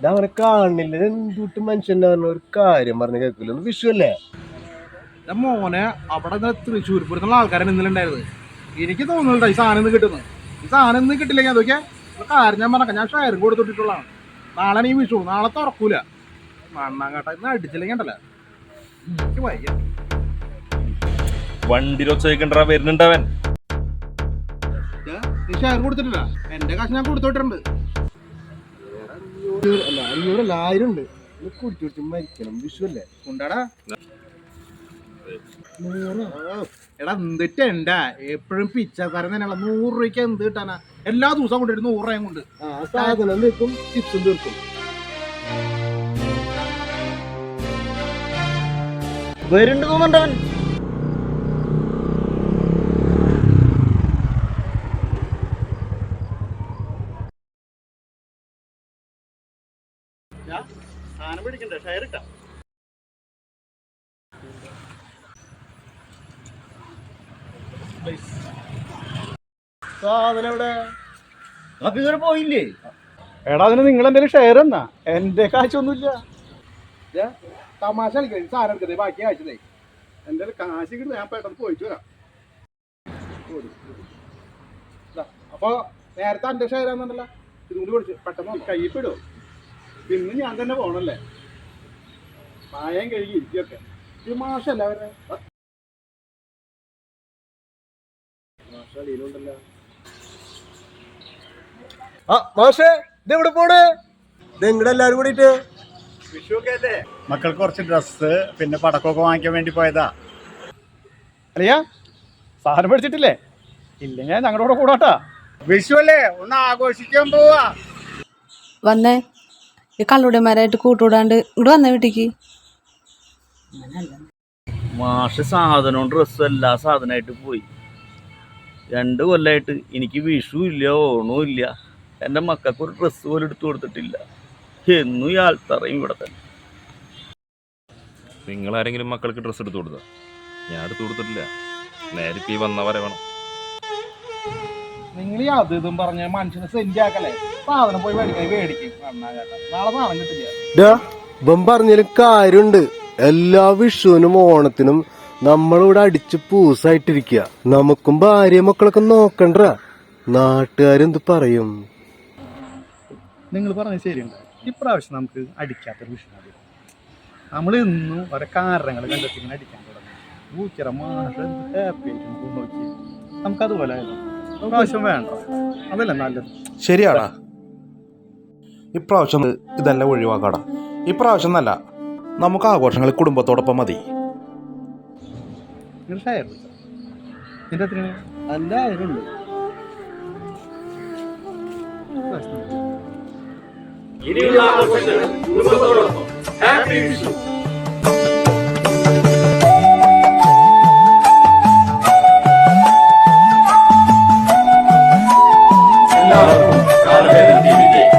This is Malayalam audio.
ഇതവനെ കാണില്ല എന്തുട്ട് മനുഷ്യന്റെ ഒരു കാര്യം പറഞ്ഞ് കേൾക്കില്ല. ഒന്ന് വിഷു അല്ലേ? മോനെ അവിടെ നിന്ന് തൃശ്ശൂർ പൂരത്തുള്ള ആൾക്കാരാണ് ഇന്നലെ എനിക്ക് തോന്നുന്നുണ്ടോ ഈ സാധനം ഇന്ന് കിട്ടുന്നു ഈ സാധനം ഇന്ന് കിട്ടില്ലെങ്കിൽ അതൊക്കെ കാര്യം ഞാൻ പറഞ്ഞ ഞാൻ ഷെയറും കൊടുത്തിട്ടുള്ളതാണ് നാളെ ഈ വിഷു നാളെ തുറക്കൂല. മണ്ണാങ്ങാട്ട ഇന്ന് അടിച്ചില്ലെങ്കിൽ ഉണ്ടല്ലോ. എനിക്ക് വയ്യ. വരുന്നുണ്ടവൻ നീ ഷെയർ കൊടുത്തിട്ടില്ല. എന്റെ കാശ് ഞാൻ കൊടുത്തോട്ടിട്ടുണ്ട്. അഞ്ഞൂറ് അല്ല അഞ്ഞൂറല്ല ആയിരം ഉണ്ട് കുടിച്ചു കുടിച്ച് മരിക്കണം. വിഷുവല്ലേ കൊണ്ടാടാ. ഉണ്ടാടാ എടാ എന്തിട്ട് എന്താ എപ്പോഴും പിച്ചക്കാരൻ തന്നെയുള്ള നൂറ് രൂപയ്ക്ക് എന്ത് കിട്ടാനാ? എല്ലാ ദിവസവും കൊണ്ടുവരും. നൂറ് രൂപയും കൊണ്ട്. സാധനം തീർക്കും ചിപ്സും തീർക്കും വരുന്നുണ്ട് തോന്നുന്നുണ്ടവൻ. സാധനം പിടിക്കണ്ടേ ഷെയർ ഇട്ടാ. സാധനം എവിടെ? അപ്പൊ ഇതുവരെ പോയില്ലേ? എടാ അതിന് നിങ്ങൾ എന്തെങ്കിലും ഷെയർ എന്നാ എന്റെ കാശൊന്നുമില്ല. തമാശ കളിക്കരുത്. സാധനം എടുക്കതേ ബാക്കി കാഴ്ചതേ എന്റെ കാശ് കിട്ടും ഞാൻ പെട്ടെന്ന് പോയിച്ചു വരാം. അപ്പൊ നേരത്തെ അന്റെ ഷെയർ ആണെന്നല്ല ഇതുകൊണ്ട് പെട്ടെന്ന് കയ്യപ്പെടുവോ കയ്യിൽ പിന്നെ ഞാൻ തന്നെ പോണല്ലേ? പായം കഴുകി ഇരിക്കൊക്കെ ഈ മാഷല്ല അവരെ? മക്കൾ ആ മാഷേ പോണ്? എല്ലാരും കൂടിയിട്ട്? മക്കൾക്ക് കുറച്ച് ഡ്രസ്സ് പിന്നെ പടക്കമൊക്കെ വാങ്ങിക്കാൻ വേണ്ടി പോയതാ. അല്ലയാ സാധനം പഠിച്ചിട്ടില്ലേ ഇല്ലെങ്കിൽ ഞങ്ങളുടെ കൂടെ കൂടാട്ടാ. വിഷു അല്ലേ? ഒന്ന് ആഘോഷിക്കാൻ പോവാ. വന്നേ. ഈ കള്ളുടന്മാരായിട്ട് കൂട്ടുകൂടാണ്ട് ഇങ്ങോട്ട് വന്ന വീട്ടിക്ക്. മാഷ് സാധനവും ഡ്രസ്സും എല്ലാ സാധനമായിട്ട് പോയി. രണ്ട് കൊല്ലമായിട്ട് എനിക്ക് വിഷു ഇല്ല ഓണവും ഇല്ല. എന്റെ മക്കൾക്ക് ഒരു ഡ്രസ്സ് പോലും എടുത്തു കൊടുത്തിട്ടില്ല. എന്നും ഈ ആൾത്തറയും ഇവിടെ തന്നെ. നിങ്ങൾ ആരെങ്കിലും മക്കൾക്ക് ഡ്രസ്സ് എടുത്തു കൊടുത്തോ? ഞാൻ എടുത്തു കൊടുത്തിട്ടില്ല. നേരിട്ട് ഈ വന്നവരെ വേണം. നിങ്ങൾ ഈ അത് ഇതും പറഞ്ഞ് മനുഷ്യനെ സെൻഡ് ആക്കല്ലേ? സാധനം പോയി മേടിക്കാൻ മേടിക്കും. നന്നാ കേട്ടാ. നാളെ സാധനം കിട്ടില്ല. ഡാ ഇവൻ പറഞ്ഞാലും കാര്യമുണ്ട് എല്ലാ വിഷുവിനും ഓണത്തിനും നമ്മളിവിടെ അടിച്ച് പൂസായിട്ടിരിക്കുക നമുക്കും ഭാര്യ മക്കളൊക്കെ നോക്കണ്ട നാട്ടുകാരെന്ത് പറയും? നിങ്ങൾ പറഞ്ഞത് ശരിയുണ്ട്. ഇപ്രാവശ്യം നമുക്ക് അടിക്കാത്തൊരു വിഷു നമ്മൾ ഇന്നും ഓരോ കാരണങ്ങൾ കണ്ടെത്തി ഇങ്ങനെ അടിക്കാൻ തുടങ്ങി. ഊച്ചിറ മാഷ് ഹാപ്പി നോക്കി. നമുക്കതുപോലെ പ്രാവശ്യം വേണ്ട. അതല്ലേ നല്ലത്. ശരിയാടാ. ഇപ്രാവശ്യം ഇതെല്ലാം ഒഴിവാക്കാടാ. ഇപ്രാവശ്യം എന്നല്ല നമുക്ക് ആഘോഷങ്ങൾ കുടുംബത്തോടൊപ്പം മതി. കുടുംബത്തോടൊപ്പം. ഹാപ്പി എല്ലാവർക്കും കാലവേദന ടി